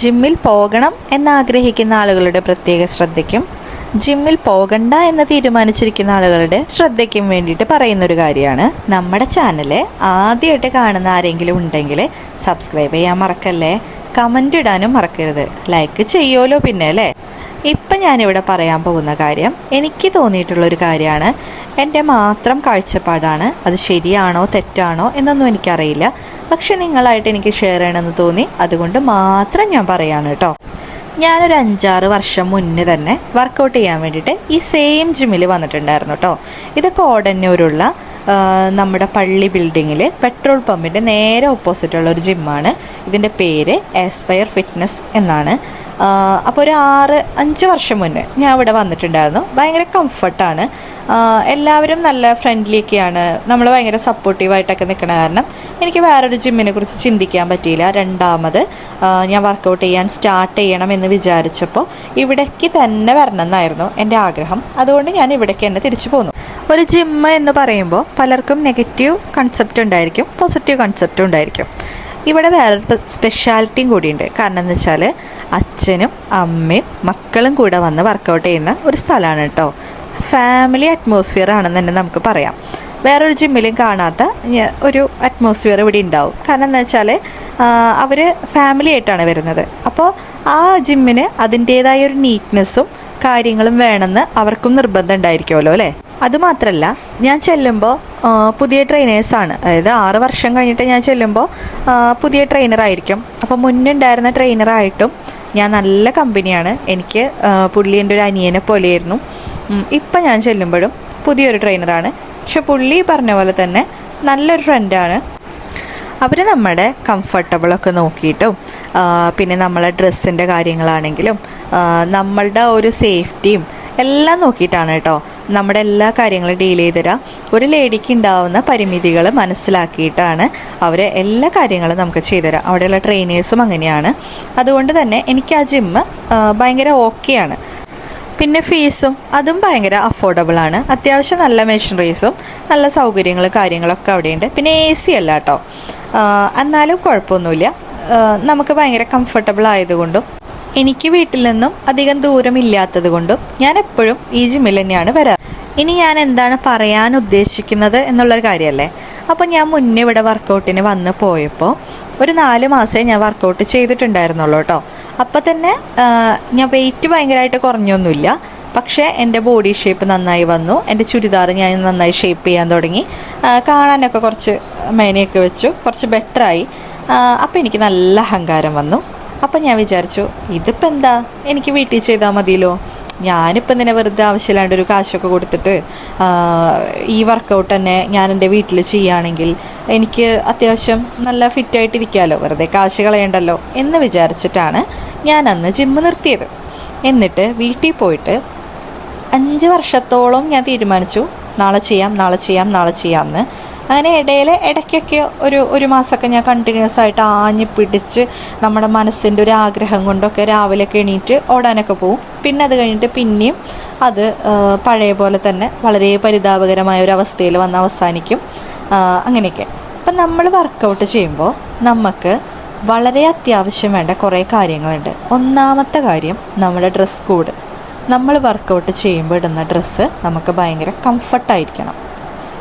ജിമ്മിൽ പോകണം എന്നാഗ്രഹിക്കുന്ന ആളുകളുടെ പ്രത്യേക ശ്രദ്ധയ്ക്കും ജിമ്മിൽ പോകണ്ട എന്ന് തീരുമാനിച്ചിരിക്കുന്ന ആളുകളുടെ ശ്രദ്ധയ്ക്കും വേണ്ടിയിട്ട് പറയുന്ന ഒരു കാര്യമാണ്. നമ്മുടെ ചാനൽ ആദ്യമായിട്ട് കാണുന്ന ആരെങ്കിലും ഉണ്ടെങ്കിൽ സബ്സ്ക്രൈബ് ചെയ്യാൻ മറക്കല്ലേ? കമന്റ് ഇടാനും മറക്കരുത്. ലൈക്ക് ചെയ്യുമല്ലോ പിന്നെ അല്ലേ? ഇപ്പം ഞാനിവിടെ പറയാൻ പോകുന്ന കാര്യം എനിക്ക് തോന്നിയിട്ടുള്ളൊരു കാര്യമാണ്. എന്റെ മാത്രം കാഴ്ചപ്പാടാണ്. അത് ശരിയാണോ തെറ്റാണോ എന്നൊന്നും എനിക്കറിയില്ല. പക്ഷെ നിങ്ങളായിട്ട് എനിക്ക് ഷെയർ ചെയ്യണമെന്ന് തോന്നി. അതുകൊണ്ട് മാത്രം ഞാൻ പറയാണ് കേട്ടോ. ഞാനൊരു അഞ്ചാറ് വർഷം മുന്നേ തന്നെ വർക്കൗട്ട് ചെയ്യാൻ വേണ്ടിയിട്ട് ഈ സെയിം ജിമ്മിൽ വന്നിട്ടുണ്ടായിരുന്നു കേട്ടോ. ഇത് കോടന്നൂരുള്ള നമ്മുടെ പള്ളി ബിൽഡിങ്ങിൽ പെട്രോൾ പമ്പിന്റെ നേരെ ഓപ്പോസിറ്റുള്ള ഒരു ജിമ്മാണ് ഇതിന്റെ പേര് ആസ്പയർ ഫിറ്റ്നസ് എന്നാണ്. അപ്പോൾ ഒരു ആറ് അഞ്ച് വർഷം മുന്നേ ഞാൻ ഇവിടെ വന്നിട്ടുണ്ടായിരുന്നു. ഭയങ്കര കംഫർട്ടാണ് എല്ലാവരും നല്ല ഫ്രണ്ട്ലി ഒക്കെയാണ്. നമ്മൾ ഭയങ്കര സപ്പോർട്ടീവായിട്ടൊക്കെ നിൽക്കുന്ന കാരണം എനിക്ക് വേറൊരു ജിമ്മിനെ കുറിച്ച് ചിന്തിക്കാൻ പറ്റിയില്ല. രണ്ടാമത് ഞാൻ വർക്കൗട്ട് ചെയ്യാൻ സ്റ്റാർട്ട് ചെയ്യണം എന്ന് വിചാരിച്ചപ്പോൾ ഇവിടേക്ക് തന്നെ വരണം എന്നായിരുന്നു എന്റെ ആഗ്രഹം. അതുകൊണ്ട് ഞാൻ ഇവിടേക്ക് തന്നെ തിരിച്ചു പോന്നു. ഒരു ജിമ്മ് എന്ന് പറയുമ്പോൾ പലർക്കും നെഗറ്റീവ് കൺസെപ്റ്റ് ഉണ്ടായിരിക്കും പോസിറ്റീവ് കൺസെപ്റ്റും ഉണ്ടായിരിക്കും. ഇവിടെ വേറൊരു സ്പെഷ്യാലിറ്റിയും കൂടിയുണ്ട്. കാരണം എന്ന് വെച്ചാൽ അച്ഛനും അമ്മയും മക്കളും കൂടെ വന്ന് വർക്കൗട്ട് ചെയ്യുന്ന ഒരു സ്ഥലമാണ് കേട്ടോ ഫാമിലി അറ്റ്മോസ്ഫിയർ ആണെന്ന് തന്നെ നമുക്ക് പറയാം. വേറൊരു ജിമ്മിലും കാണാത്ത ഒരു അറ്റ്മോസ്ഫിയർ ഇവിടെ ഉണ്ടാവും. കാരണം എന്താ വെച്ചാൽ അവർ ഫാമിലി ആയിട്ടാണ് വരുന്നത്. അപ്പോൾ ആ ജിമ്മിന് അതിന്റേതായ ഒരു നീറ്റ്നെസ്സും കാര്യങ്ങളും വേണമെന്ന് അവർക്കും നിർബന്ധം ഉണ്ടായിരിക്കുമല്ലോ അല്ലേ? അതുമാത്രമല്ല ഞാൻ ചെല്ലുമ്പോൾ പുതിയ ട്രെയിനേഴ്സാണ് അതായത് ആറ് വർഷം കഴിഞ്ഞിട്ട് ഞാൻ ചെല്ലുമ്പോൾ പുതിയ ട്രെയിനറായിരിക്കും അപ്പോൾ മുന്നുണ്ടായിരുന്ന ട്രെയിനറായിട്ടും ഞാൻ നല്ല കമ്പനിയാണ് എനിക്ക് പുള്ളി എന്റെ ഒരു അനിയനെ പോലെയായിരുന്നു. ഇപ്പം ഞാൻ ചെല്ലുമ്പോഴും പുതിയൊരു ട്രെയിനറാണ് പക്ഷെ പുള്ളി പറഞ്ഞ പോലെ തന്നെ നല്ലൊരു ഫ്രണ്ടാണ് അവർ നമ്മുടെ കംഫർട്ടബിളൊക്കെ നോക്കിയിട്ടും പിന്നെ നമ്മളെ ഡ്രസ്സിന്റെ കാര്യങ്ങളാണെങ്കിലും നമ്മളുടെ ഒരു സേഫ്റ്റിയും എല്ലാം നോക്കിയിട്ടാണ് കേട്ടോ നമ്മുടെ എല്ലാ കാര്യങ്ങളും ഡീൽ ചെയ്ത് തരാം ഒരു ലേഡിക്ക് ഉണ്ടാവുന്ന പരിമിതികൾ മനസ്സിലാക്കിയിട്ടാണ് അവർ എല്ലാ കാര്യങ്ങളും നമുക്ക് ചെയ്തുതരാം. അവിടെയുള്ള ട്രെയിനേഴ്സും അങ്ങനെയാണ്. അതുകൊണ്ട് തന്നെ എനിക്ക് ആ ജിമ്മ് ഭയങ്കര ഓക്കെയാണ് പിന്നെ ഫീസും അതും ഭയങ്കര അഫോർഡബിൾ ആണ്. അത്യാവശ്യം നല്ല മെഷീനറീസും നല്ല സൗകര്യങ്ങളും കാര്യങ്ങളൊക്കെ അവിടെയുണ്ട്. പിന്നെ എ സി അല്ല കേട്ടോ. എന്നാലും കുഴപ്പമൊന്നുമില്ല. നമുക്ക് ഭയങ്കര കംഫർട്ടബിൾ ആയതുകൊണ്ടും എനിക്ക് വീട്ടിൽ നിന്നും അധികം ദൂരമില്ലാത്തത് കൊണ്ടും ഞാൻ എപ്പോഴും ഈ ജിമ്മിൽ തന്നെയാണ് വരാറ്. ഇനി ഞാൻ എന്താണ് പറയാൻ ഉദ്ദേശിക്കുന്നത് എന്നുള്ളൊരു കാര്യമല്ലേ? അപ്പോൾ ഞാൻ മുന്നേ ഇവിടെ വർക്കൗട്ടിന് വന്ന് പോയപ്പോൾ ഒരു നാല് മാസമേ ഞാൻ വർക്കൗട്ട് ചെയ്തിട്ടുണ്ടായിരുന്നുള്ളൂ കേട്ടോ. അപ്പോൾ തന്നെ ഞാൻ വെയിറ്റ് ഭയങ്കരമായിട്ട് കുറഞ്ഞൊന്നുമില്ല. പക്ഷേ എന്റെ ബോഡി ഷേപ്പ് നന്നായി വന്നു. എന്റെ ചുരിദാർ ഞാൻ നന്നായി ഷേപ്പ് ചെയ്യാൻ തുടങ്ങി. കാണാനൊക്കെ കുറച്ച് മേനയൊക്കെ വെച്ചു. കുറച്ച് ബെറ്ററായി അപ്പോൾ എനിക്ക് നല്ല അഹങ്കാരം വന്നു. അപ്പം ഞാൻ വിചാരിച്ചു ഇതിപ്പോൾ എന്താ? എനിക്ക് വീട്ടിൽ ചെയ്താൽ മതിയല്ലോ. ഞാനിപ്പോൾ ഇതിനെ വെറുതെ ആവശ്യമില്ലാണ്ട് ഒരു കാശൊക്കെ കൊടുത്തിട്ട് ഈ വർക്കൗട്ട് തന്നെ ഞാൻ എന്റെ വീട്ടിൽ ചെയ്യുകയാണെങ്കിൽ എനിക്ക് അത്യാവശ്യം നല്ല ഫിറ്റായിട്ടിരിക്കാമല്ലോ വെറുതെ കാശ് കളയണ്ടല്ലോ എന്ന് വിചാരിച്ചിട്ടാണ് ഞാൻ അന്ന് ജിമ്മ് നിർത്തിയത്. എന്നിട്ട് വീട്ടിൽ പോയിട്ട് അഞ്ച് വർഷത്തോളം ഞാൻ തീരുമാനിച്ചു നാളെ ചെയ്യാം നാളെ ചെയ്യാം നാളെ ചെയ്യാമെന്ന് അങ്ങനെ ഇടയിൽ ഇടയ്ക്കൊക്കെ ഒരു ഒരു മാസമൊക്കെ ഞാൻ കണ്ടിന്യൂസ് ആയിട്ട് ആഞ്ഞ് പിടിച്ച് നമ്മുടെ മനസ്സിന്റെ ഒരു ആഗ്രഹം കൊണ്ടൊക്കെ രാവിലെയൊക്കെ എണീറ്റ് ഓടാനൊക്കെ പോവും. പിന്നെ അത് കഴിഞ്ഞിട്ട് പിന്നെയും അത് പഴയ പോലെ തന്നെ വളരെ പരിതാപകരമായ ഒരു അവസ്ഥയിൽ വന്ന് അവസാനിക്കും. അങ്ങനെയൊക്കെ. അപ്പം നമ്മൾ വർക്കൗട്ട് ചെയ്യുമ്പോൾ നമുക്ക് വളരെ അത്യാവശ്യം വേണ്ട കുറേ കാര്യങ്ങളുണ്ട്. ഒന്നാമത്തെ കാര്യം നമ്മുടെ ഡ്രസ് കോഡ് നമ്മൾ വർക്കൗട്ട് ചെയ്യുമ്പോൾ ഇടുന്ന ഡ്രസ്സ് നമുക്ക് ഭയങ്കര കംഫർട്ടായിരിക്കണം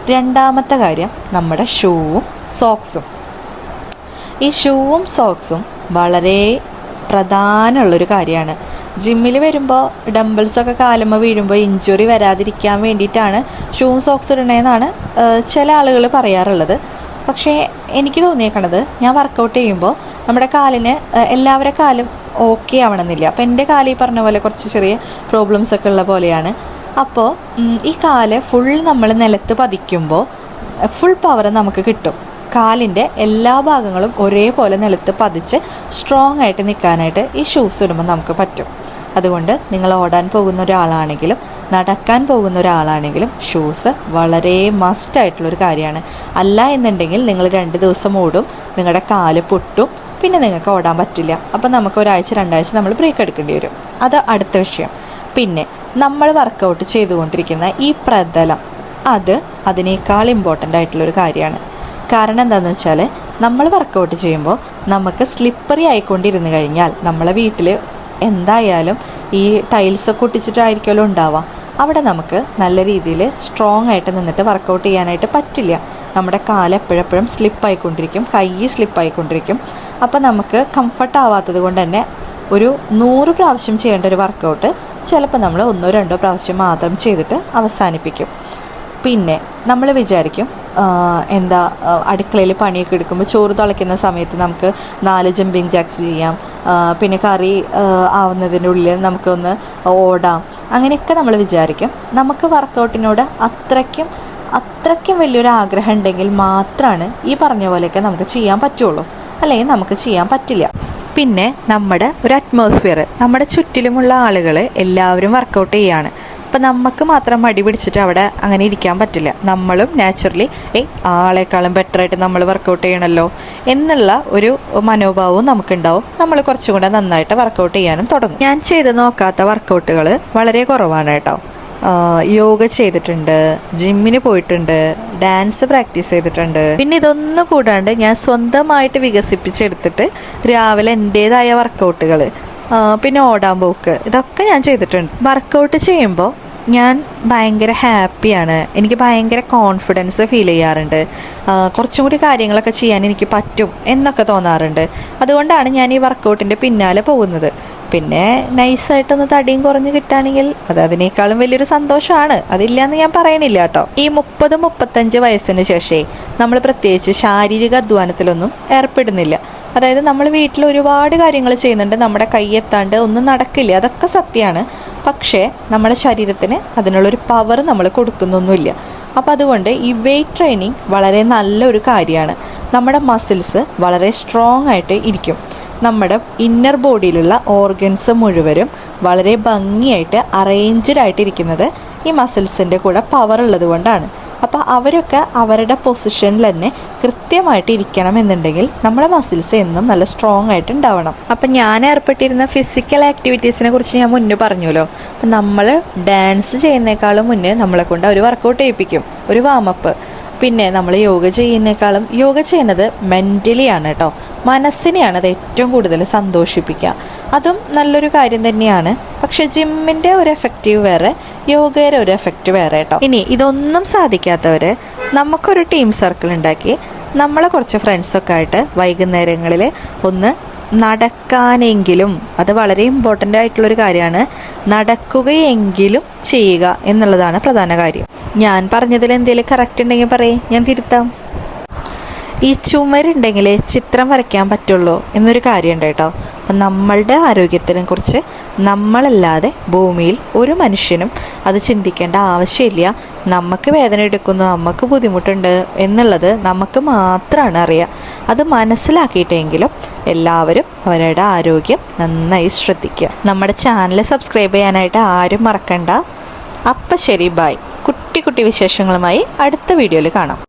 രണ്ടാമത്തെ കാര്യം നമ്മുടെ ഷൂവും സോക്സും. ഈ ഷൂവും സോക്സും വളരെ പ്രധാനമുള്ളൊരു കാര്യമാണ്. ജിമ്മിൽ വരുമ്പോൾ ഡംബിൾസൊക്കെ കാലുമ്മ വീഴുമ്പോൾ ഇഞ്ചുറി വരാതിരിക്കാൻ വേണ്ടിയിട്ടാണ് ഷൂവും സോക്സ് ഇടണേന്നാണ് ചില ആളുകൾ പറയാറുള്ളത്. പക്ഷേ എനിക്ക് തോന്നിയേക്കണത് ഞാൻ വർക്കൗട്ട് ചെയ്യുമ്പോൾ നമ്മുടെ കാലിന് എല്ലാവരുടെ കാലും ഓക്കെ ആവണമെന്നില്ല. അപ്പോൾ എന്റെ കാലിൽ പറഞ്ഞ പോലെ കുറച്ച് ചെറിയ പ്രോബ്ലംസ് ഒക്കെ ഉള്ള പോലെയാണ്. അപ്പോൾ ഈ കാൽ ഫുൾ നമ്മൾ നിലത്ത് പതിക്കുമ്പോൾ ഫുൾ പവർ നമുക്ക് കിട്ടും. കാലിന്റെ എല്ലാ ഭാഗങ്ങളും ഒരേപോലെ നിലത്ത് പതിച്ച് സ്ട്രോങ് ആയിട്ട് നിൽക്കാനായിട്ട് ഈ ഷൂസ് ഇടുമ്പോൾ നമുക്ക് പറ്റും. അതുകൊണ്ട് നിങ്ങൾ ഓടാൻ പോകുന്ന ഒരാളാണെങ്കിലും നടക്കാൻ പോകുന്ന ഒരാളാണെങ്കിലും ഷൂസ് വളരെ മസ്റ്റ് ആയിട്ടുള്ളൊരു കാര്യമാണ്. അല്ല എന്നുണ്ടെങ്കിൽ നിങ്ങൾ രണ്ട് ദിവസം ഓടും നിങ്ങളുടെ കാൽ പൊട്ടും പിന്നെ നിങ്ങൾക്ക് ഓടാൻ പറ്റില്ല. അപ്പം നമുക്ക് ഒരാഴ്ച രണ്ടാഴ്ച നമ്മൾ ബ്രേക്ക് എടുക്കേണ്ടി വരും. അത് അടുത്ത വിഷയം. പിന്നെ നമ്മൾ വർക്കൗട്ട് ചെയ്തുകൊണ്ടിരിക്കുന്ന ഈ പ്രതലം അത് അതിനേക്കാൾ ഇമ്പോർട്ടന്റ് ആയിട്ടുള്ളൊരു കാര്യമാണ്. കാരണം എന്താണെന്ന് വെച്ചാൽ നമ്മൾ വർക്കൗട്ട് ചെയ്യുമ്പോൾ നമുക്ക് സ്ലിപ്പറി ആയിക്കൊണ്ടിരുന്ന് കഴിഞ്ഞാൽ നമ്മളെ വീട്ടിൽ എന്തായാലും ഈ ടൈൽസൊക്കെ ഒട്ടിച്ചിട്ടായിരിക്കുമല്ലോ ഉണ്ടാവുക. അവിടെ നമുക്ക് നല്ല രീതിയിൽ സ്ട്രോങ് ആയിട്ട് നിന്നിട്ട് വർക്കൗട്ട് ചെയ്യാനായിട്ട് പറ്റില്ല. നമ്മുടെ കാൽ എപ്പോഴെപ്പോഴും സ്ലിപ്പായിക്കൊണ്ടിരിക്കും കൈ സ്ലിപ്പായിക്കൊണ്ടിരിക്കും അപ്പോൾ നമുക്ക് കംഫർട്ട് ആവാത്തത് കൊണ്ട് തന്നെ ഒരു നൂറ് പ്രാവശ്യം ചെയ്യേണ്ട ഒരു വർക്കൗട്ട് ചിലപ്പോൾ നമ്മൾ ഒന്നോ രണ്ടോ പ്രാവശ്യം മാത്രം ചെയ്തിട്ട് അവസാനിപ്പിക്കും. പിന്നെ നമ്മൾ വിചാരിക്കും എന്താ അടുക്കളയിൽ പണിയൊക്കെ എടുക്കുമ്പോൾ ചോറ് തിളയ്ക്കുന്ന സമയത്ത് നമുക്ക് നാല് ജമ്പിങ് ജാക്സ് ചെയ്യാം. പിന്നെ കറി ആവുന്നതിന്റെ ഉള്ളിൽ നമുക്കൊന്ന് ഓടാം. അങ്ങനെയൊക്കെ നമ്മൾ വിചാരിക്കും. നമുക്ക് വർക്കൗട്ടിനോട് അത്രയ്ക്കും അത്രയ്ക്കും വലിയൊരു ആഗ്രഹം ഉണ്ടെങ്കിൽ മാത്രമാണ് ഈ പറഞ്ഞ പോലെയൊക്കെ നമുക്ക് ചെയ്യാൻ പറ്റുള്ളൂ. അല്ലെങ്കിൽ നമുക്ക് ചെയ്യാൻ പറ്റില്ല. പിന്നെ നമ്മുടെ ഒരു അറ്റ്മോസ്ഫിയർ നമ്മുടെ ചുറ്റിലുമുള്ള ആളുകൾ എല്ലാവരും വർക്കൗട്ട് ചെയ്യാണ്. അപ്പം നമുക്ക് മാത്രം മടി പിടിച്ചിട്ട് അവിടെ അങ്ങനെ ഇരിക്കാൻ പറ്റില്ല. നമ്മളും നാച്ചുറലി ഏയ് ആളെക്കാളും ബെറ്ററായിട്ട് നമ്മൾ വർക്കൗട്ട് ചെയ്യണമല്ലോ എന്നുള്ള ഒരു മനോഭാവവും നമുക്കുണ്ടാവും. നമ്മൾ കുറച്ചും കൂടെ നന്നായിട്ട് വർക്കൗട്ട് ചെയ്യാനും തുടങ്ങും. ഞാൻ ചെയ്ത് നോക്കാത്ത വർക്കൗട്ടുകൾ വളരെ കുറവാണ് കേട്ടോ. യോഗ ചെയ്തിട്ടുണ്ട് ജിമ്മിന് പോയിട്ടുണ്ട് ഡാൻസ് പ്രാക്ടീസ് ചെയ്തിട്ടുണ്ട്. പിന്നെ ഇതൊന്നും കൂടാണ്ട് ഞാൻ സ്വന്തമായിട്ട് വികസിപ്പിച്ചെടുത്തിട്ട് രാവിലെ എന്റെതായ വർക്കൗട്ടുകൾ പിന്നെ ഓടാൻ പോക്ക് ഇതൊക്കെ ഞാൻ ചെയ്തിട്ടുണ്ട്. വർക്കൗട്ട് ചെയ്യുമ്പോൾ ഞാൻ ഭയങ്കര ഹാപ്പിയാണ് എനിക്ക് ഭയങ്കര കോൺഫിഡൻസ് ഫീൽ ചെയ്യാറുണ്ട്. കുറച്ചും കൂടി കാര്യങ്ങളൊക്കെ ചെയ്യാൻ എനിക്ക് പറ്റും എന്നൊക്കെ തോന്നാറുണ്ട്. അതുകൊണ്ടാണ് ഞാൻ ഈ വർക്കൗട്ടിന്റെ പിന്നാലെ പോകുന്നത്. പിന്നെ നൈസായിട്ടൊന്ന് തടിയും കുറഞ്ഞ് കിട്ടുകയാണെങ്കിൽ അത് അതിനേക്കാളും വലിയൊരു സന്തോഷമാണ്. അതില്ലാന്ന് ഞാൻ പറയണില്ല കേട്ടോ. ഈ മുപ്പത് മുപ്പത്തഞ്ച് വയസ്സിന് ശേഷേ നമ്മൾ പ്രത്യേകിച്ച് ശാരീരിക അധ്വാനത്തിലൊന്നും ഏർപ്പെടുന്നില്ല. അതായത് നമ്മൾ വീട്ടിൽ ഒരുപാട് കാര്യങ്ങൾ ചെയ്യുന്നുണ്ട്. നമ്മുടെ കൈ എത്താണ്ട് ഒന്നും നടക്കില്ല. അതൊക്കെ സത്യമാണ്. പക്ഷേ നമ്മുടെ ശരീരത്തിന് അതിനുള്ളൊരു പവർ നമ്മൾ കൊടുക്കുന്നൊന്നുമില്ല. അപ്പോൾ അതുകൊണ്ട് ഈ വെയിറ്റ് ട്രെയിനിങ് വളരെ നല്ലൊരു കാര്യമാണ്. നമ്മുടെ മസിൽസ് വളരെ സ്ട്രോങ് ആയിട്ട് ഇരിക്കും. നമ്മുടെ ഇന്നർ ബോഡിയിലുള്ള ഓർഗൻസ് മുഴുവനും വളരെ ഭംഗിയായിട്ട് അറേഞ്ച്ഡ് ആയിട്ടിരിക്കുന്നത് ഈ മസിൽസിന്റെ കൂടെ പവർ ഉള്ളത് കൊണ്ടാണ്. അപ്പോൾ അവരൊക്കെ അവരുടെ പൊസിഷനിൽ തന്നെ കൃത്യമായിട്ട് ഇരിക്കണം എന്നുണ്ടെങ്കിൽ നമ്മുടെ മസിൽസ് എന്നും നല്ല സ്ട്രോങ് ആയിട്ട് ഉണ്ടാവണം. അപ്പം ഞാൻ ഏർപ്പെട്ടിരുന്ന ഫിസിക്കൽ ആക്ടിവിറ്റീസിനെ കുറിച്ച് ഞാൻ മുന്നേ പറഞ്ഞല്ലോ അപ്പം നമ്മൾ ഡാൻസ് ചെയ്യുന്നേക്കാളും മുന്നേ നമ്മളെ കൊണ്ട് ഒരു വർക്കൗട്ട് ചെയ്യിപ്പിക്കും. ഒരു വാമപ്പ് പിന്നെ നമ്മൾ യോഗ ചെയ്യുന്നേക്കാളും യോഗ ചെയ്യുന്നത് മെന്റലി ആണ് കേട്ടോ. മനസ്സിനെയാണ് അത് ഏറ്റവും കൂടുതൽ സന്തോഷിപ്പിക്കുക. അതും നല്ലൊരു കാര്യം തന്നെയാണ്. പക്ഷെ ജിമ്മിന്റെ ഒരു എഫക്റ്റീവ് വേറെ യോഗയുടെ ഒരു എഫക്റ്റ് വേറെ കേട്ടോ. ഇനി ഇതൊന്നും സാധിക്കാത്തവർ നമുക്കൊരു ടീം സർക്കിൾ ഉണ്ടാക്കി നമ്മളെ കുറച്ച് ഫ്രണ്ട്സൊക്കെ ആയിട്ട് വൈകുന്നേരങ്ങളിൽ ഒന്ന് നടക്കാനെങ്കിലും അത് വളരെ ഇമ്പോർട്ടന്റ് ആയിട്ടുള്ളൊരു കാര്യമാണ് നടക്കുകയെങ്കിലും ചെയ്യുക എന്നുള്ളതാണ് പ്രധാന കാര്യം. ഞാൻ പറഞ്ഞതിൽ എന്തെങ്കിലും കറക്റ്റ് ഉണ്ടെങ്കിൽ പറയേ. ഞാൻ തിരുത്താം. ഈ ചുമരുണ്ടെങ്കിൽ ചിത്രം വരയ്ക്കാൻ പറ്റുള്ളൂ എന്നൊരു കാര്യമുണ്ട് കേട്ടോ. അപ്പം നമ്മളുടെ ആരോഗ്യത്തിനെ കുറിച്ച് നമ്മളല്ലാതെ ഭൂമിയിൽ ഒരു മനുഷ്യനും അത് ചിന്തിക്കേണ്ട ആവശ്യമില്ല. നമുക്ക് വേദന എടുക്കുന്നു നമുക്ക് ബുദ്ധിമുട്ടുണ്ട് എന്നുള്ളത് നമുക്ക് മാത്രമാണ് അറിയുക അത് മനസ്സിലാക്കിയിട്ടെങ്കിലും എല്ലാവരും അവരുടെ ആരോഗ്യം നന്നായി ശ്രദ്ധിക്കുക. നമ്മുടെ ചാനൽ സബ്സ്ക്രൈബ് ചെയ്യാനായിട്ട് ആരും മറക്കണ്ട. അപ്പം ശരി ബായ് കുട്ടി കുട്ടി വിശേഷങ്ങളുമായി അടുത്ത വീഡിയോയിൽ കാണാം.